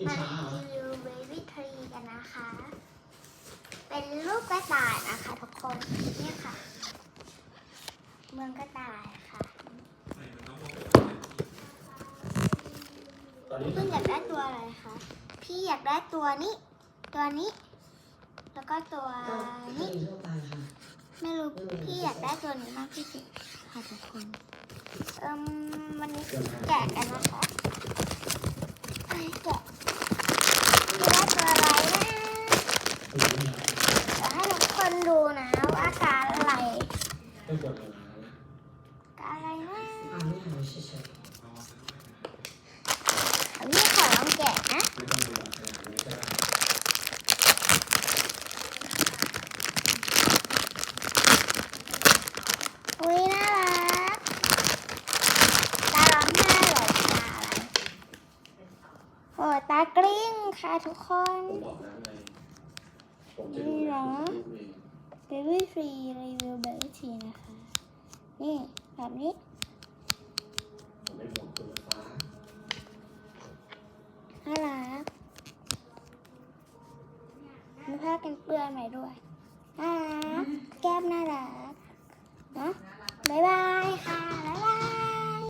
อิจมาฉาเหรอ รีวิวเบบี้ทรีกันนะคะ เป็นรูปกระต่ายนะคะทุกคนนี่ค่ะ เมืองกระต่ายค่ะตอนนี้พี่อยากได้ตัวอะไรคะพี่อยากได้ตัวนี้ ตัวนี้ แล้วก็ตัวก็นี้นี่ทั่วไปค่ะ ไม่รู้พี่อยากได้ตัวนี้มากที่สุดค่ะทุกคนเอิ่มวันนี้แกะกันนะคะไอ้แกะจะได้ตัวอะไรนะ ให้ทุกคนดูนะว่าการอะไรไม่ปวดหัวนะการอะไรนะอ่าไม่หายเฉยพี่ขอลองแกะนะไม่ต้องดูขนาดนี้ก็ได้อุ้ยน่ารักตาร้องไห้หรอตาอะไรโอ้ตากลิ้งค่ะทุกคนผมบอกแล้วไง ผมจะดูแลลูกเอง Baby Free รีวิว Baby Free นะคะ นี่แบบนี้น่ารักมีผ้ากันเปื้อนใหม่ด้วยน่ารัก